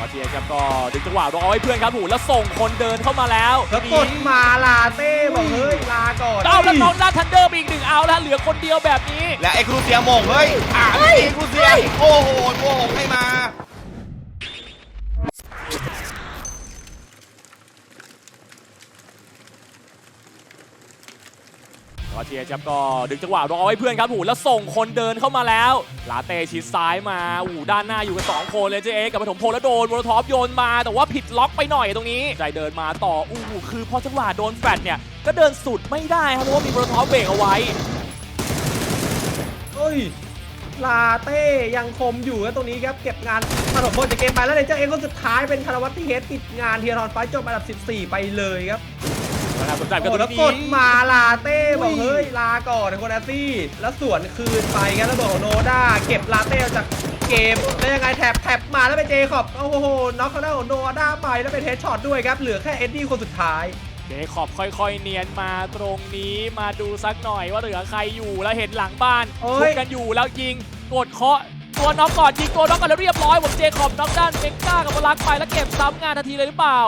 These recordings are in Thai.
มาเทียครับก็ดึงจังหวะรอไว้เพื่อนครับหูแล้วส่งคนเดินเข้ามาแล้วแล้วกดมาลาเต้บอกเฮ้ยลาก่อนเอาแล้วน้องด้านทันเดอร์ไปอีกหนึ่งเอาแล้วเหลือคนเดียวแบบนี้ และไอ้ครูเซียโมงเฮ้ยอ่านจริงครูเซียโอ้โหตัวหกให้มา มาเทียครับก็ดึงจังหวะรอไว้เพื่อนครับหูแล้วส่งคนเดินเข้ามาแล้ว ลาเต้ชิดซ้ายมาอูด้านหน้าอยู่กันสองคนเลยเจเอกับปฐมพลแล้วโดนโมโลทอฟโยนมา แต่ว่าผิดล็อกไปหน่อยตรงนี้ใจเดินมาต่ออู้คือพอจังหวะโดนแฟลตเนี่ยก็เดินสุดไม่ได้ครับเพราะว่ามีโมโลทอฟเบรกเอาไว้เฮ้ยลาเต้ยังคมอยู่ครับตรงนี้ครับเก็บงานปฐมพลจากเกมไปแล้วเลนเจอร์เองคนสุดท้ายเป็นคารวัตที่เฮดปิดงานเทียรอนไฟจบอันดับ 14 ไปเลยครับ น่าสนใจกับโอ้ตัวแล้วนี้กดมาลาเต้บอกเฮ้ยลาก่อนโคนาซี่แล้วสวนคืนไปครับแล้วบอกโนด้าเก็บลาเต้ออกจากเกมแล้วยังไงแท็บแท็บมาแล้วเป็นเจคอบโอ้โหน็อกเขาได้ของโนด้าไปแล้วเป็นเฮดช็อตด้วยครับเหลือแค่เอ็ดดี้คนสุดท้าย เจคอบค่อยๆ เนียนมาตรงนี้มาดูสักหน่อยว่าเหลือใครอยู่แล้วเห็นหลังบ้านโอ้ย ชุบกันอยู่แล้วยิงกดเคาะตัวน็อกก่อนยิงตัวน็อกกันแล้วเรียบร้อยผมเจคอบน็อกด้านเมก้ากับบลักไปแล้วเก็บซ้ำงานทันทีเลยหรือเปล่า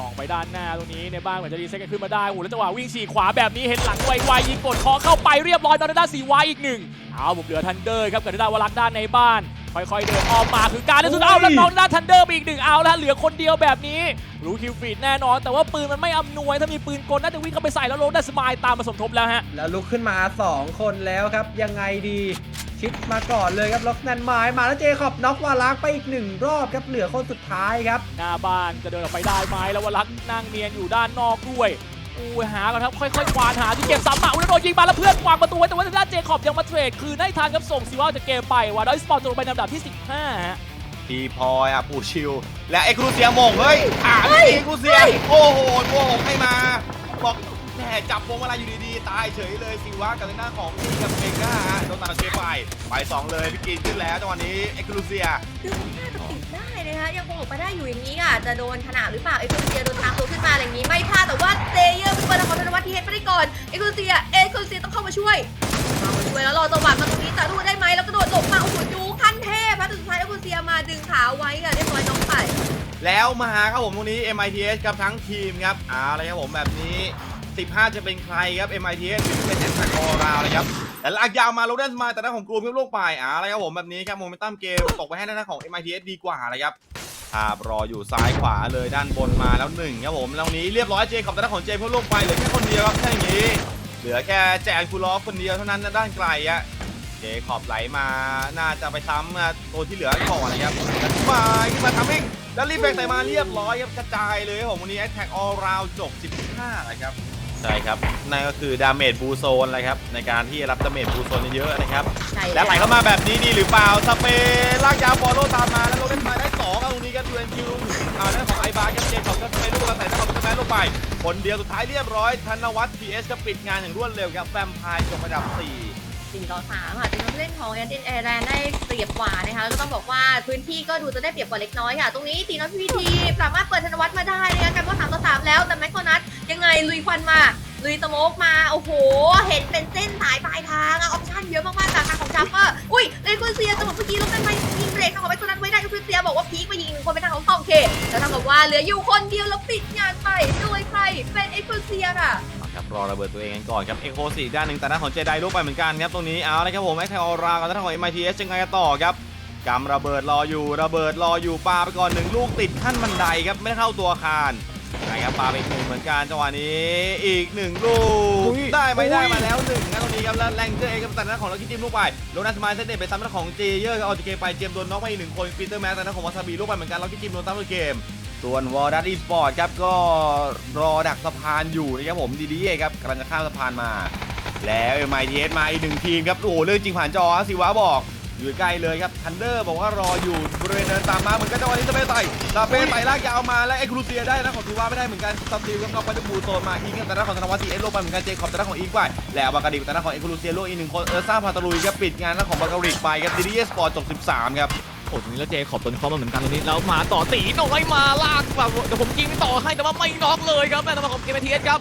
ส่องไปด้านหน้าตรงนี้ในบ้านเหมือนจะรีเซ็ตกันขึ้นมาได้โอ้โหแล้วจังหวะวิ่งฉีกขวาแบบนี้เห็นหลังไวๆยิงกดเคาะเข้าไปเรียบร้อยนอนด้านสีไวอีกหนึ่งเอาผมเหลือทันเดอร์ครับกับด้านวลักด้านในบ้าน ค่อยๆเดินออกมาคือการที่สุดเอาแล้วน้องด้านทันเดอร์ไปอีกหนึ่งเอาแล้วเหลือคนเดียวแบบนี้รู้คิวฟีดแน่นอน แต่ว่าปืนมันไม่อำนวย ถ้ามีปืนกลน่าจะวิ่งเข้าไปใส่แล้วโรได้สมายตามมาสมทบแล้วฮะแล้วลุกขึ้นมา 2 คนแล้วครับยังไงดี ชิดมาก่อนเลยครับล็อกแนนไม้มาแล้วเจคอบน็อกวาลักไปอีกหนึ่งรอบครับเหลือคนสุดท้ายครับ หน้าบ้านจะเดินออกไปได้ไหมแล้ววลักษณ์นั่งเนียนอยู่ด้านนอกด้วยอู้ยหากันครับ ค่อยๆควานหาที่เก็บซ้ำมาอุ้ยแล้วโดนยิงมาแล้วเพื่อนวางประตูไว้แต่ว่าทางด้านเจคอบยังมาเทรดคืนให้ทันครับส่งซิว่าจากเกมไปว่าดอยสปอร์ตจะลงไปในลำดับที่ 15ฮะทีพลอยอะปูชิว และไอ้ครูเซียโมงเฮ้ยอ่านจริงครูเซีย โอ้โหตัวหกให้มา บอกแห มจับวงเวลาอยู่ดีๆ ตายเฉยเลยสิวะกับทางหน้าของนี่กับเมก้าฮะโดนตัดเชฟไปไปสองเลยพี่กินขึ้นแล้วจังหวะนี้ไอ้ครูเซีย ดึงน่าจะติดได้นะคะยังคงออกมาได้อยู่อย่างนี้อะ จะโดนขนาดหรือเปล่าเอ็กซ์คลูเซียโดนทางตัวขึ้นมาอะไรอย่างนี้ ไม่พลาดแต่ว่าเตเยอร์เป็นคนทำของธนวัฒน์ที่เฮดไม่ได้ก่อนเอ็กซ์คลูเซียเอ็กซ์คลูเซียต้องเข้ามาช่วยมาช่วยแล้วรอจังหวะมาตรงนี้จะรู้ได้ไหมแล้วกระโดดหลบมาโอ้โหดูขั้นเทพนะแต่สุดท้ายเอ็กซ์คลูเซียมาดึงขาไว้ค่ะเรียบร้อยน้องไป แล้วมาครับผมตรงนี้ MITS กับทั้งทีมครับเอาละครับผมแบบนี้ 15 จะเป็นใครครับ MITS ถึงเป็นแอนคอราวเลยครับแต่ลากยาวมาโรเดนมาแต่หน้านของกลุ่มครับลูกไปเอาละครับผมแบบนี้ครับโมเมนตัมเกมตกไปให้หน้านของ MITS ดีกว่าเลยครับภาพรออยู่ซ้ายขวาเลยด้านบนมาแล้วหนึ่งครับผมแล้วนี้เรียบร้อยเจขอบแต่หน้าของเจเพื่อลงไปเหลือแค่คนเดียวครับแค่นี้ เหลือแค่แจนคูลอฟคนเดียวเท่านั้นนะด้านไกลอะเจขอบไหลมาน่าจะไปซ้ำตัวที่เหลือก่อนนะครับมาขึ้นมาทำเองแล้วรีบแบ่งใส่มาเรียบร้อยครับกระจายเลยครับผมวันนี้แอตแทกออลราวจบ 15นะครับ ใช่ครับ นั่นก็คือดาเมจบูโซนเลยครับ ในการที่รับดาเมจบูโซนเยอะๆนะครับ ใช่แล้วไหลเข้ามาแบบนี้ดีหรือเปล่า สเปย์ลากยาวฟอลโล่ตามมาแล้วโรเล่นมาได้2เอาตรงนี้ครับยูเอ็นคิวอ่านั่นของไอบาร์ครับเจของก็สเปย์ลูกกระใส่นะครับสเปย์ลงไป คนเดียวสุดท้ายเรียบร้อย ธนวัฒน์พีเอสก็ปิดงานอย่างรวดเร็วครับแฟมพายจบระดับ4 สี่ต่อสามค่ะจริงๆผู้เล่นของแอนดินแอร์แลนด์ได้เปรียบกว่านะคะแล้วก็ต้องบอกว่าพื้นที่ก็ดูจะได้เปรียบกว่าเล็กน้อยค่ะ ตรงนี้ตีน้อยพีทีสามารถเปิดธนวัฒน์มาได้นะคะกันว่าสามต่อสามแล้วแต่แม็กโคนัทยังไงลุยควันมาลุยสโมกมา โอ้โห เห็นเป็นเส้นสายปลายทางอะออปชั่นเยอะมากๆจากทางของจัมเปอร์ อุ้ยเลนคุนเซียจังหวะเมื่อกี้ลงกันไปยิงเบรกทางของแม็กโคนัทไว้ได้คุนเซียบอกว่าพีคไปยิงคนเป็นทางของซองเค แล้วทำกับว่าเหลืออยู่คนเดียวแล้วปิดงานไป เป็นเอ็กคุนเซียค่ะครับรอระเบิดตัวเองกันก่อนครับเอ็กโคสี่ด้านหนึ่งแต่หน้าของเจไดลูกไปเหมือนกันครับตรงนี้เอาเลยครับผมแอคไทออรากับด้านของ MITS ยังไงกันต่อครับกำระเบิดรออยู่ระเบิดรออยู่ปาไปก่อนหนึ่งลูกติดขั้นบันไดครับไม่ได้เข้าตัวอาคารไหนครับปาไปอีกหนึ่งเหมือนกันจังหวะนี้อีกหนึ่งลูกอุ้ยได้ไม่ได้อุ้ยมาแล้วหนึ่งนะตรงนี้ครับแล้วแรงเจอเองกับแต่หน้าของลักกี้จิมลูกไปโดนัสมาเซนเดไปซ้ำหน้าของเจเยอร์ก็เอาจีเกไปเจมส์โดนน็อกไปอีกหนึ่งคนปีเตอร์แม็กแต่หน้าของวาซาบิลูกไปเหมือนกันลักกี้จิมโดนซ้ำในเกม ส่วนวอร์ดัตอีสปอร์ตครับก็รอดักสะพานอยู่นะครับผมดีๆครับกำลังจะข้ามสะพานมา แล้วเอ็มไอทีเอสมาอีกหนึ่งทีมครับโอ้โหเรื่องจริงผ่านจอสิวะบอกอยู่ใกล้เลยครับทันเดอร์บอกว่ารออยู่บริเวณเดินตามมาเหมือนกันจังหวะนี้จะไปไต่ลาเป้ไต่ลากยาวมาและไอ้ครูเซียได้นะของสิวะไม่ได้เหมือนกันสติลครับน็อกไปด้วยบูโซนมาอีกครับแต่หน้าของธนวัฒน์ทีเอสโลกไปเหมือนกันเจคอบแต่หน้าของอีกไปแล้วบากาดิแต่หน้าของเอ็กครูเซียโลกอีกหนึ่งคนเออร์ซ่าพาตาลุยครับปิดงานหน้าของบากาดิไปครับดีดีเอสปอร์ตจบ13ครับ โอ้ตรงนี้แล้วเจขอบตัวนี้เข้ามาเหมือนกันตรงนี้แล้วมาต่อตีน้อยมาลากแบบเดี๋ยวผมยิงต่อให้แต่ว่าไม่น็อกเลยครับแม่ตะวันของเกมเทียสครับ